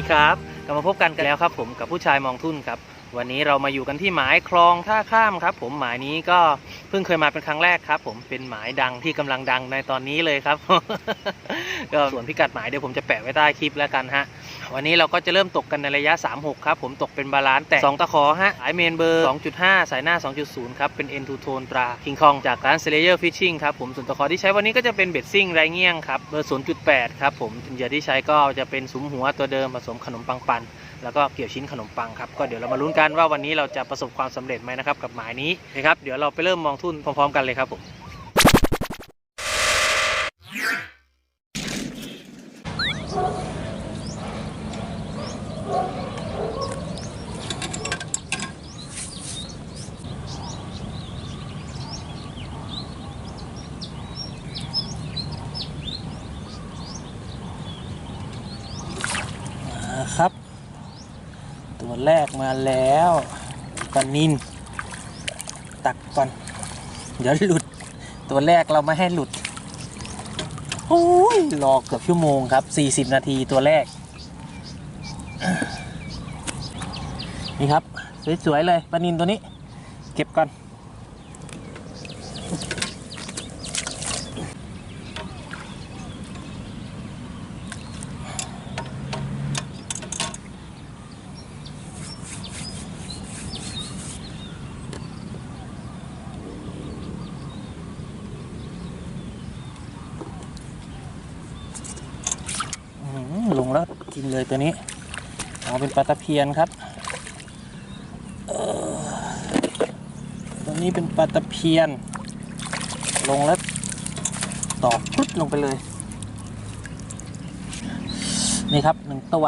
สวัสดีครับกลับมาพบกันกันแล้วครับผมกับผู้ชายมองทุ่นครับ วันนี้เรามาอยู่กันที่หมายคลองท่าข้ามครับ ผมหมายนี้ก็ เพิ่งเคยมาเป็นครั้งแรกครับ ผมเป็นหมายดังที่กำลังดังในตอนนี้เลยครับก็ส่วนพิกัดหมายเดี๋ยวผมจะแปะไว้ใต้คลิปแล้วกันฮะวันนี้เราก็จะเริ่มตกกันในระยะ 36 ครับ ผมตกเป็นบาลานซ์แต่ 2 ตะขอฮะสายเมนเบอร์ 2.5 สายหน้า 2.0 ครับ เป็น N2 โทนตราคิงคองจากร้าน s l a y e r Fishing ครับผมส่วนตะขอที่ใช้วันนี้ก็จะเป็นเบ็ดซิ่งไรเงี้ยงครับเบอร์ 0.8 ครับผมเหยื่อที่ใช้ก็จะเป็นสุมหัวตัวเดิมผสมขนมปังปัน แล้วก็เกี่ยวชิ้นขนมปังครับก็เดี๋ยวเรามาลุ้นกันว่าวันนี้เราจะประสบความสำเร็จไหมนะครับกับหมายนี้นะครับเดี๋ยวเราไปเริ่มมองทุ่นพร้อมๆ กันเลยครับผม แรกมาแล้วปลานินตักก่อน เดี๋ยวหลุด ตัวแรกเราไม่ให้หลุดโอ้ยรอเกือบชั่วโมงครับ 40 นาทีตัวแรก นี่ครับ สวย ๆ เลยปลานินตัวนี้ เก็บก่อน อื้อหือลงแล้วกินเลยตัวนี้เอาเป็นปลาตะเพียนครับตัวนี้เป็นปลาตะเพียน ลงแล้วตอกพุดลงไปเลย นี่ครับหนึ่งตัว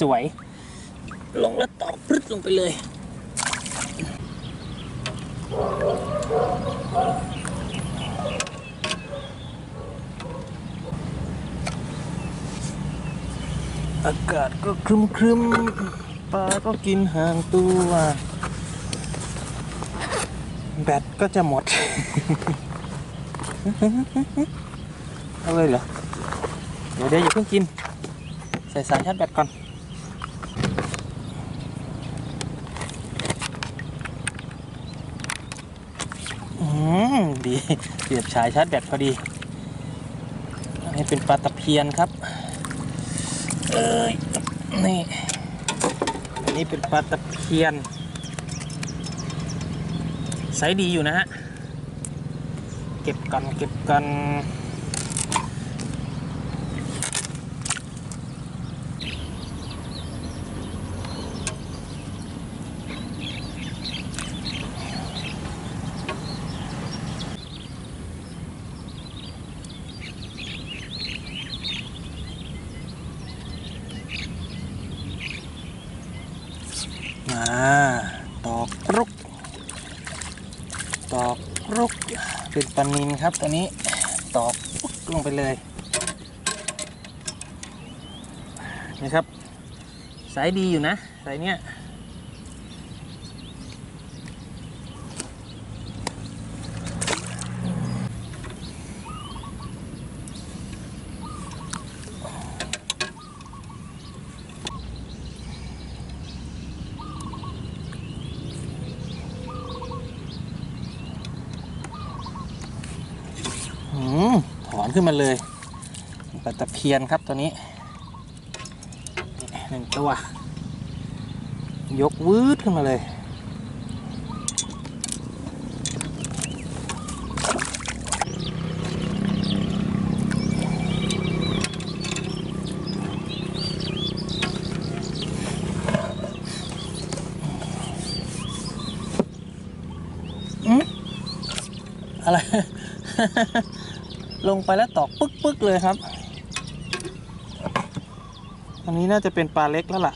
สวยๆลงแล้วตอกพุดลงไปเลยอากาศก็ครึมครึมๆ ลาก็กินห่างตัวแบตก็จะหมด เอาเลยเหรอ เดี๋ยวเดี๋ยวอย่าเพิ่งกิน ใส่สายชาร์จแบตก่อน อืม ดีเสียบสายชาร์จแบตพอดีอันนี้เป็นปลาตะเพียนครับ เอ้ย นี่ นี้เป็นปลาตะเพียนไซส์ดีอยู่นะฮะ เก็บกันเก็บกันาตอกรุก ตอกรุก เป็นปลานินครับตัวนี้ ตอกปุ๊กลงไปเลย นี่ครับ สายดีอยู่นะ สายเนี้ย ถอนขึ้นมาเลยปลาตะเพียนครับตัวนี้หนึ่งตัวยกวืดขึ้นมาเลยอืมอะไร ลงไปแล้วตอกปึ๊กปึ๊กเลยครับ อันนี้น่าจะเป็นปลาเล็กแล้วล่ะ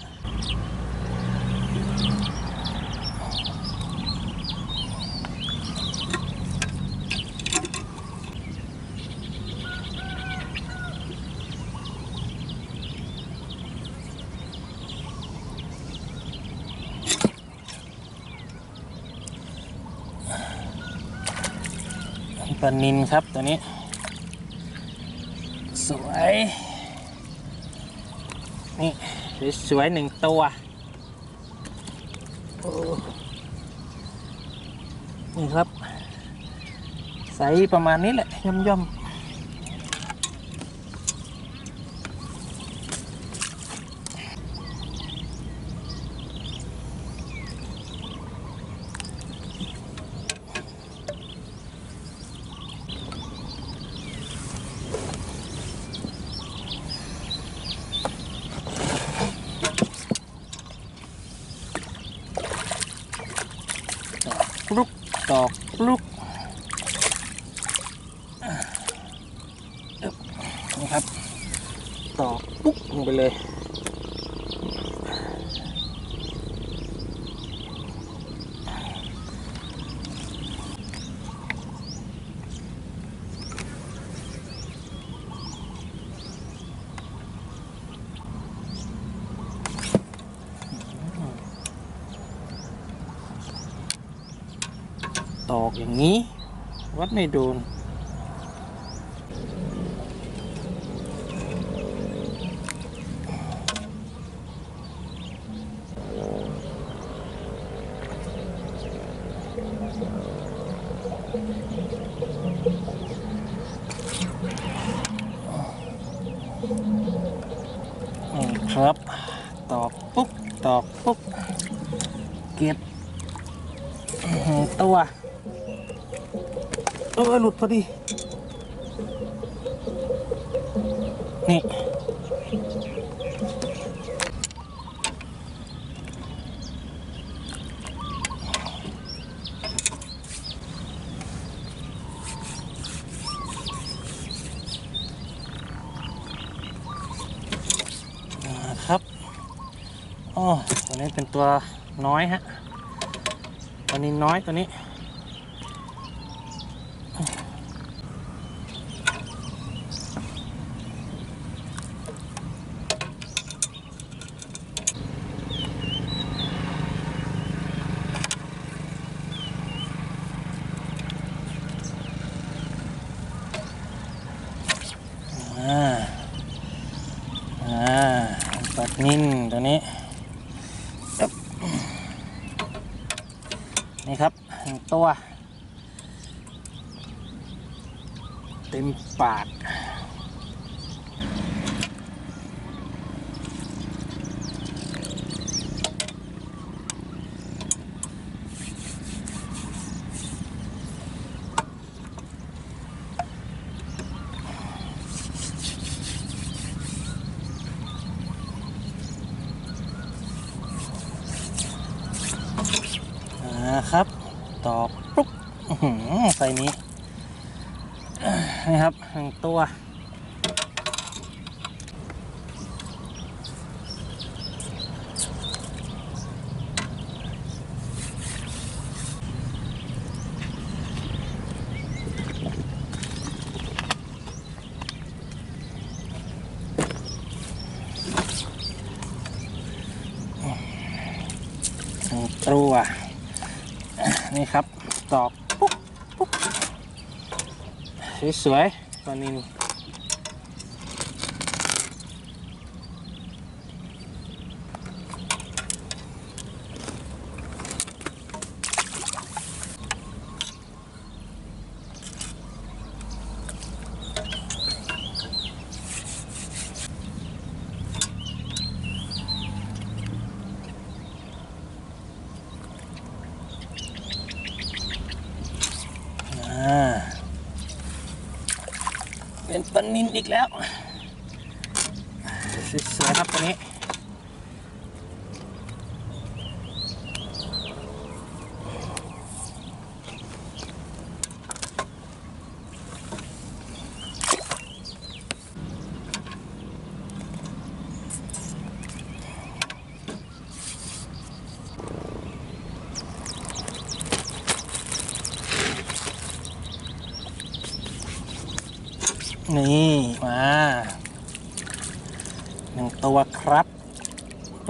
ปลานินครับตัวนี้ นี่สวยๆหนึ่งตัวนี่ครับ ใสประมาณนี้แหละย่อมย่อมๆลุกตอกลุกอะอึ๊บนี่ครับ ตอกปุ๊กลงไปเลย ตอกอย่างนี้ วัดไม่โดน ครับ ตอกปุ๊บ ตอกปุ๊บ เก็บตัว ออหลุดพอดี นี่ ครับอ๋อตัวนี้เป็นตัวน้อยฮะตัวนี้น้อยตัวนี้ อ่า อ่าปัดนิ่นตัวนี้อึ๊บนี่ครับหนึ่งตั ว เต็มปากอ่าครับ ตอกปุ๊บอื้อหือใส่นี้นี่ครับหนึ่งตัวตัว นี่ครับตอกปุ๊บปุ๊บสวยๆตัวนี้ เป็นปลานินอีกแล้วสวยๆครับตัวนี้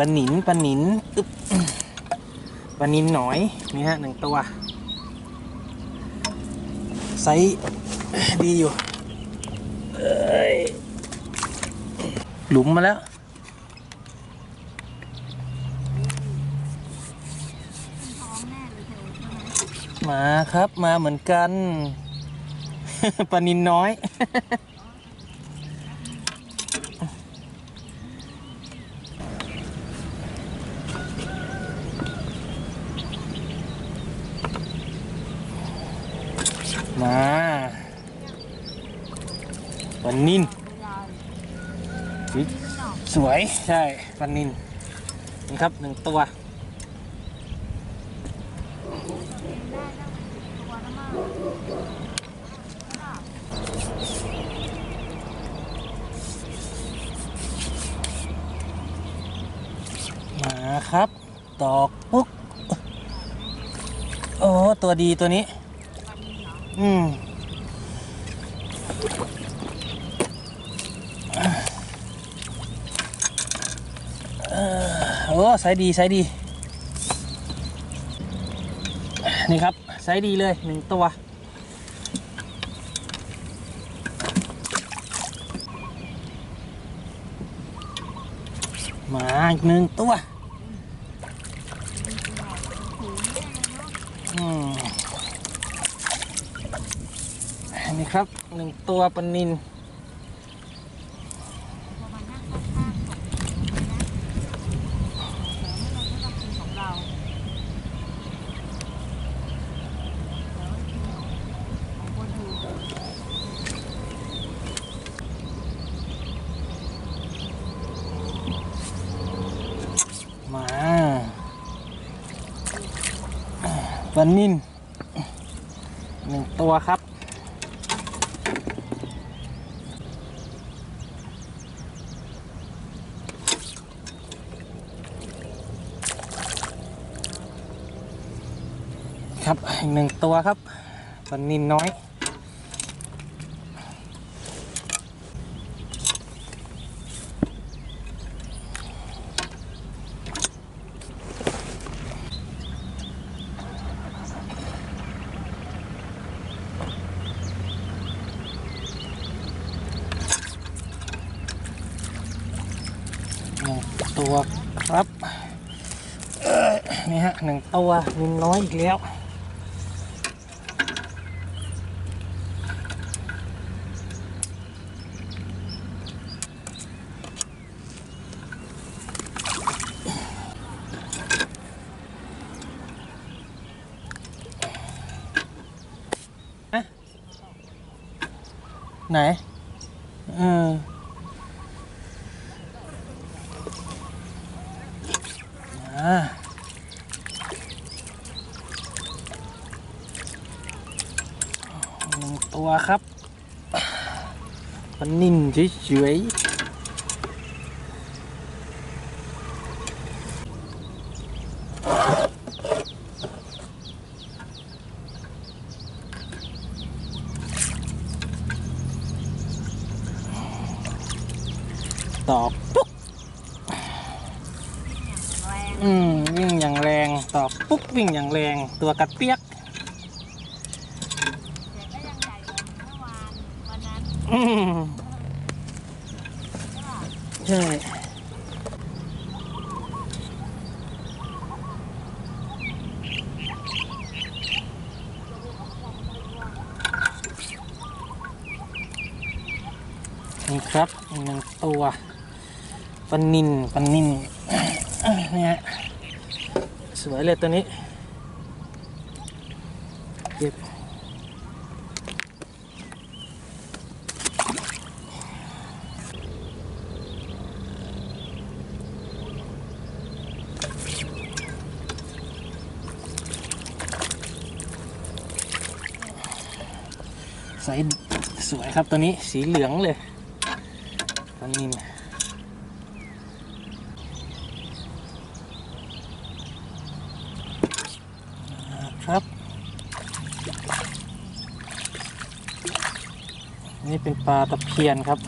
ปลาหนินปลาหนินอึ๊บปลานินหน่อยนี่ฮะหนึ่งตัวไซส์ดีอยู่หลุมมาแล้ว มาครับมาเหมือนกันปลานินน้อย สวยใช่ปลานินนี่ครับหนึ่งตัวมาครับ ตอกปุ๊ก โอ้ ตัวดีตัวนี้ อืม อโอ้ไซส์ดีไซส์ดี นี่ครับไซส์ดีเลยหนึ่งตัว มาอีกหนึ่งตัวนนี้ครับหนึ่งตัวปนิน ของเรา ของคนอื่น มา ปลานินหนึ่งตัวครับ ครับอีกหนึ่งตัวครับปลานินน้อย หนึ่งตัวครับนี่ฮะหนึ่งตัวนินน้อยอีกแล้ว หนึ่งตัวครับมันนิ่มเฉยๆตอกปุ๊บแรงอืมวิ่งอย่างแรงตอกปุ๊บวิ่งอย่างแรงตัวกัดเปียกแต่ก็ยังใหญ่กว่าเมื่อวานวันนั้น อืม ใช่ป่ะ ใช่นี่ ครับหนึ่งตัวปนินปนินเนี่ยฮะสวยเลยตัวนี้เก็บใสสวยครับตัวนี้สีเหลืองเลย ปันนินครับ นี่เป็นปลาตะเพียนครับ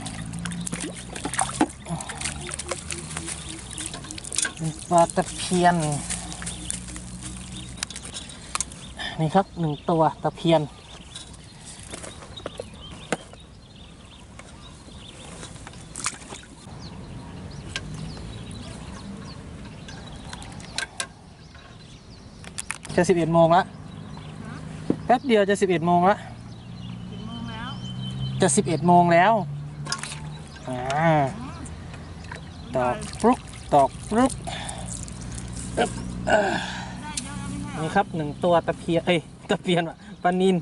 เป็นปลาตะเพียน นี่ครับหนึ่งตัวตะเพียน จะสิบเอ็ดโมงละแป๊บเดียวจะสิบเอ็ดโมงละถึงโมงแล้วจะสิบเอ็ดโมงแล้วอ่าอืมตอกปลุกตอกปลุกได้เยอะแล้วไม่ใช่เหรอนี่ครับหนึ่งตัวตะเพียนเอ้ยตะเพียนว่ะปลานิน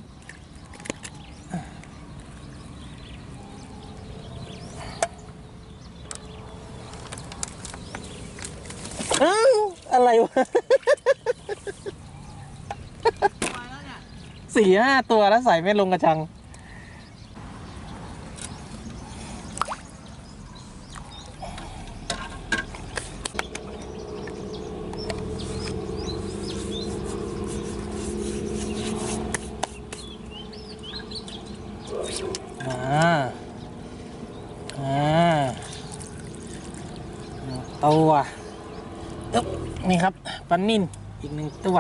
อ้าวอะไรวะ ปล่อยแล้วเนี่ย สี่ห้าตัวแล้วใส่ไม่ลงกระชัง อ่า อ่าตัวนี่ครับปลานิ่นอีกหนึ่งตัว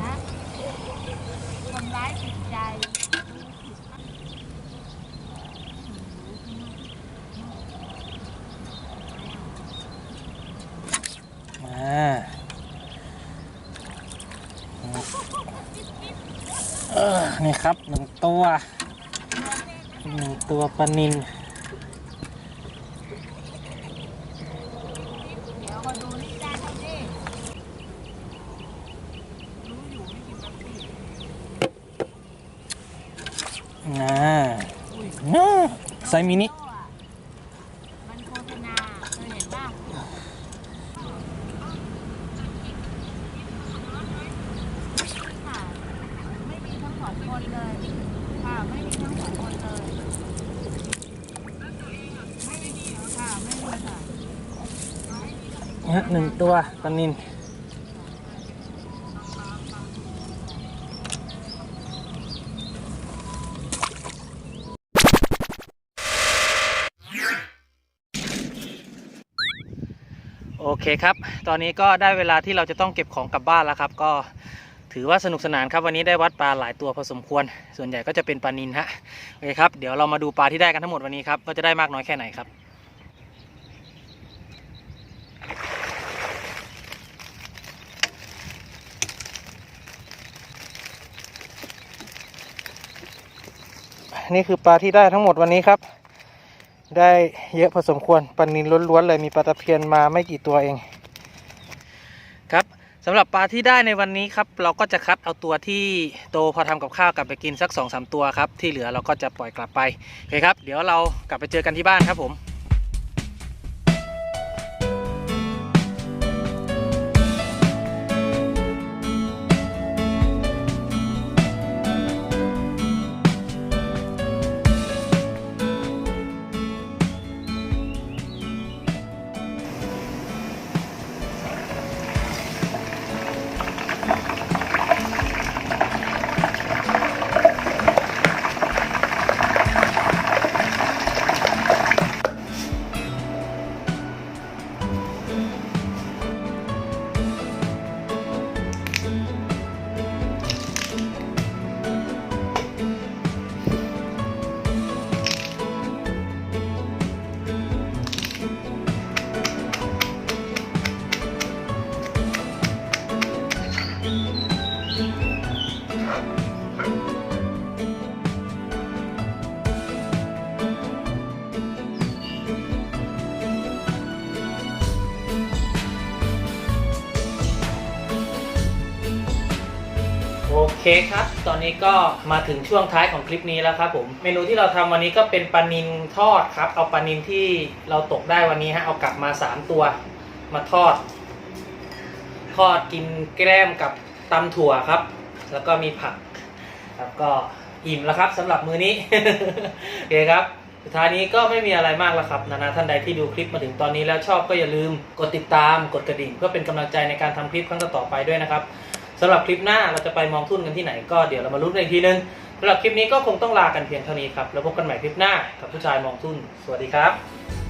นะทำร้ายจิตใจ มาเออ นี่ครับหนึ่งตัวหนึ่งตัวปลานินเดี๋ยวมาดูนี่ได้ไหมดิรู้อยู่ไม่กินแบบนี้อ่าไซมินิโฆษณาเคยเห็นป่ะค่ะไม่มีทั้งส องคนเลย ค่ะ ไม่มีทั้งสองคนเลยไม่มีค่ะ ไม่มีค่ะนะหนึ่งตัวปลานินโอเคครับ ตอนนี้ก็ได้เวลาที่เราจะต้องเก็บของกลับบ้านแล้วครับ ก็ ถือว่าสนุกสนานครับวันนี้ได้วัดปลาหลายตัวพอสมควร ส่วนใหญ่ก็จะเป็นปลานินฮะโอเคครับเดี๋ยวเรามาดูปลาที่ได้กันทั้งหมดวันนี้ครับว่าจะได้มากน้อยแค่ไหนครับนี่คือปลาที่ได้ทั้งหมดวันนี้ครับ ได้เยอะพอสมควรปลานินล้วนๆเลยมีปลาตะเพียนมาไม่กี่ตัวเอง สำหรับปลาที่ได้ในวันนี้ครับ เราก็จะคัดเอาตัวที่โตพอทำกับข้าวกลับไปกินสัก2อสตัวครับ ที่เหลือเราก็จะปล่อยกลับไปโอเคครับ เดี๋ยวเรากลับไปเจอกันที่บ้านครับผม เคครับ ตอนนี้ก็มาถึงช่วงท้ายของคลิปนี้แล้วครับผม เมนูที่เราทำวันนี้ก็เป็นปลานินทอดครับ เอาปลานินที่เราตกได้วันนี้ฮะ เอากลับมา 3 ตัว มาทอด ทอดกินแกล้มกับตำถั่วครับ แล้วก็มีผัก แล้วก็อิ่มแล้วครับสำหรับมื้อนี้ โอเคครับสุดท้ายนี้ก็ไม่มีอะไรมากแล้วครับ นานาท่านใดที่ดูคลิปมาถึงตอนนี้แล้วชอบก็อย่าลืมกดติดตามกดกระดิ่ง เพื่อเป็นกำลังใจในการทำคลิปครั้งต่อไปด้วยนะครับ สำหรับคลิปหน้าเราจะไปมองทุ่นกันที่ไหนก็เดี๋ยวเรามาลุ้นกันอีกทีนึงสำหรับคลิปนี้ก็คงต้องลากันเพียงเท่านี้ครับแล้วพบกันใหม่คลิปหน้ากับผู้ชายมองทุ่นสวัสดีครับ